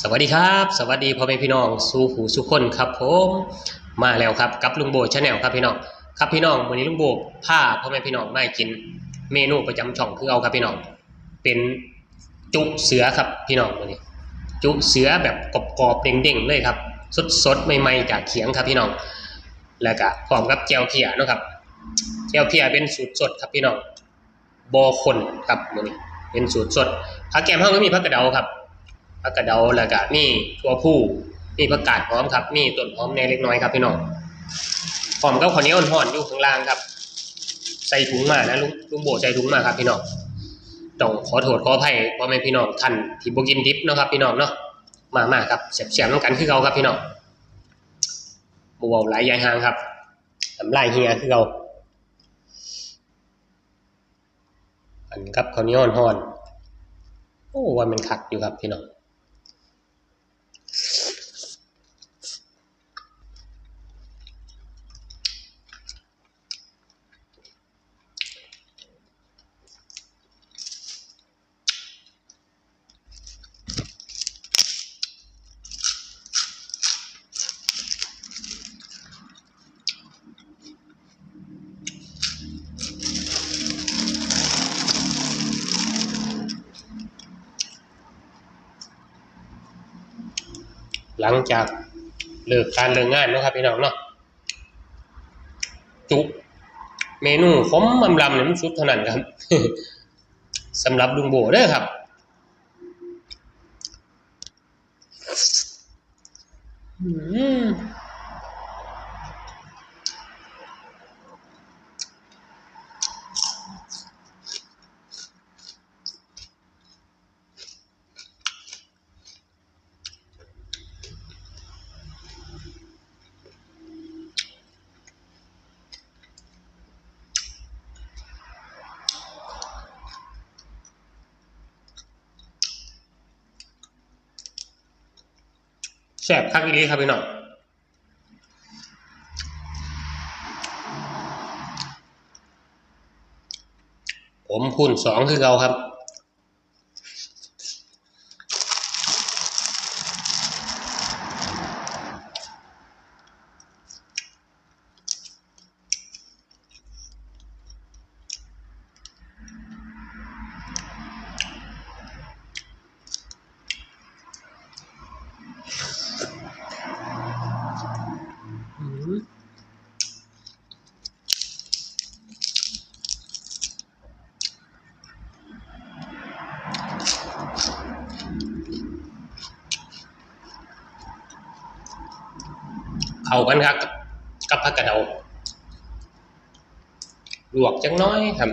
สวัสดีครับ สวัสดีพ่อแม่พี่น้องสู่หูสุคนครับผมมาแล้วครับกับลุงโบชาแนลครับพี่น้องครับพี่น้องวันนี้ลุงโบพาพ่อแม่พี่น้องมากิน เมนูประจำช่องคือเอาครับพี่น้อง เป็นจุเสือครับพี่น้องวันนี้ จุเสือแบบกรอบๆเด้งๆเลยครับ สดๆใหม่ๆจากเขียงครับพี่น้อง แล้วก็พร้อมกับแจวเพียนะครับแจวเพียเป็นสูตรสดครับพี่น้องบอคนครับวันนี้ เป็นสูตรสดผักแกมห้องก็มีผักกระเดาครับ ผักกระเดาแล้วก็มีตัวผู้มีผักกาดหอมครับ มีต้นหอมแน่เล็กน้อยครับพี่น้องหอมกับข้าวเหนียวห่อนอยู่ข้างล่างครับ ใส่ถุงมานะลุงลุงโบใส่ถุงมาครับพี่น้องต้องขอโทษขออภัยพ่อแม่พี่น้องท่านที่บกินดิบเนาะครับพี่น้องเนาะมามาครับเสียบๆน้ำกันคือเก่าครับพี่น้องบ่เว้าหลายยายห่างครับน้ำลายเฮียคือเก่าอันกับข้าวเหนียวห่อนโอ้วันมันคักอยู่ครับพี่น้อง หลังจากเลิกการเลิกงานนะครับพี่น้องเนาะจุเมนูผมลำลำเนี่ยมันสุดเท่านั้นครับสำหรับลุงโบเด้อครับ อืมแซ่บคักอีหลีครับพี่น้องผมคูณสองคือเราครับ อืม เข้ากันครับกับกับผักกระเดาลวกจังน้อยครับ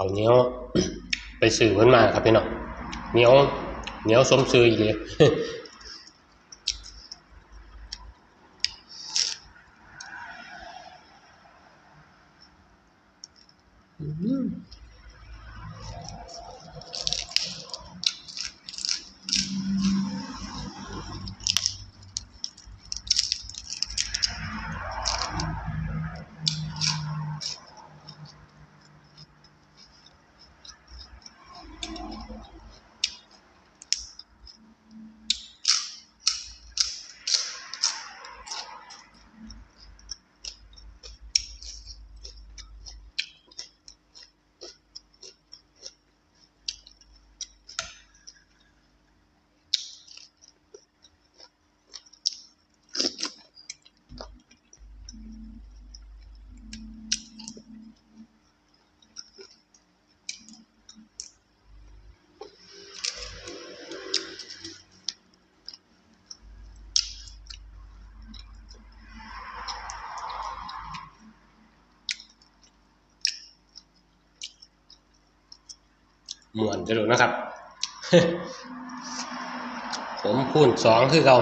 เอาเนี้ยไปสื่อมันมาครับพี่น้องเนี้ยเนี้ยสมซื้ออีกเลย อ ม่วนจะดูนะครับ ผมพูณสองคือเรา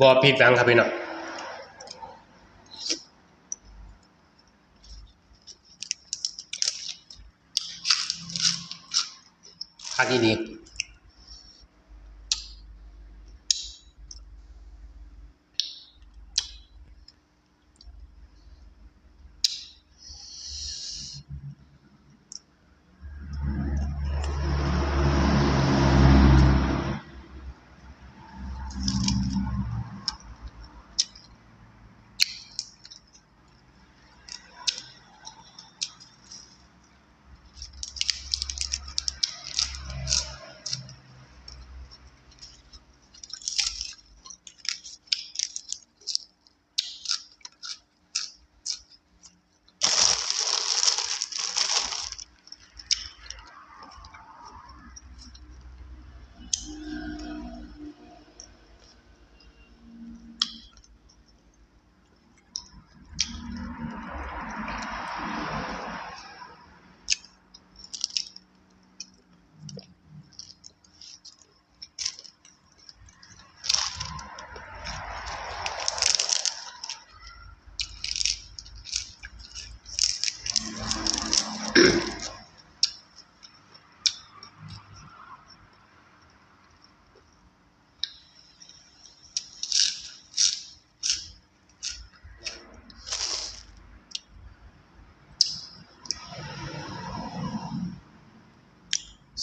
บ่ผิดหวังครับพี่น้องคักอีดี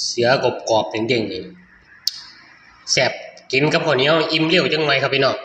เสือกรอบๆเด้งๆนี่แซ่บกินกับข้าวเหนียวอิ่มเลี้ยวจังไงครับพี่น้อง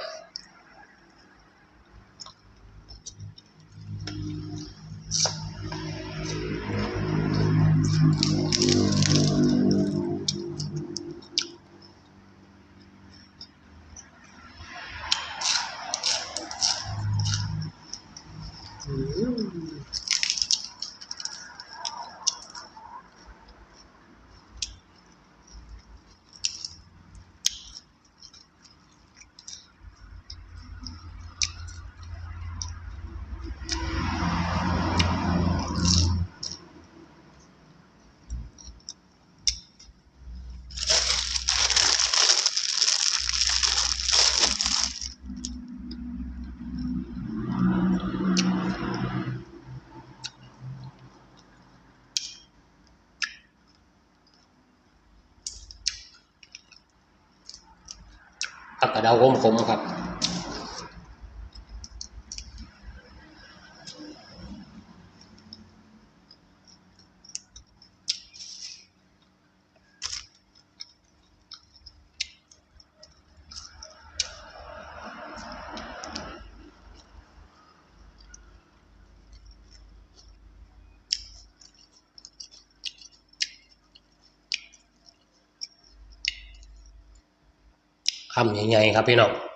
เดาขมๆครับ คำใหญ่ๆครับพี่น้อง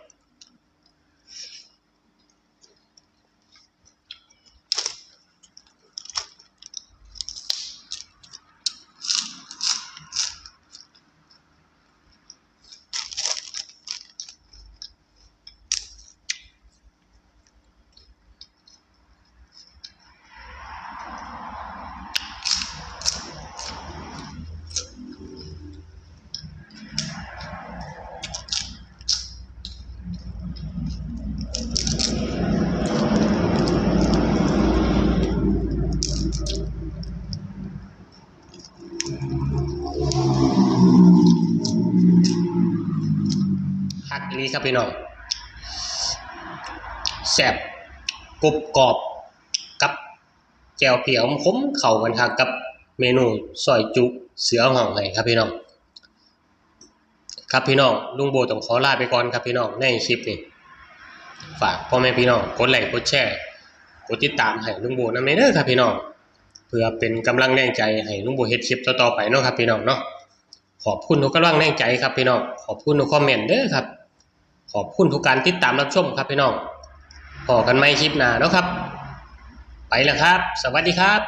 ฮักอีหลีครับพี่น้องแซ่บกรุบกรอบกับแจ่วเพียวขมเข้ากันครับกับเมนูซอยจุเสือห่องให้ครับพี่น้องครับพี่น้องลุงโบต้องขอลาไปก่อนครับพี่น้องในคลิปนี้ฝากพ่อแม่พี่น้องกดไลค์กดแชร์กดติดตามให้ลุงโบนำเด้อครับพี่น้องเพื่อเป็นกำลังแรงใจให้ลุงโบเฮ็ดคลิปต่อๆไปเนาะครับพี่น้องเนาะขอบคุณทุกกำลังแรงใจครับพี่น้องขอบคุณทุกคอมเมนต์เด้อครับ ขอบคุณทุกการติดตามรับชมครับพี่น้องพอกันไหมคลิปหน้าเนาะครับ ไปแล้วครับ สวัสดีครับ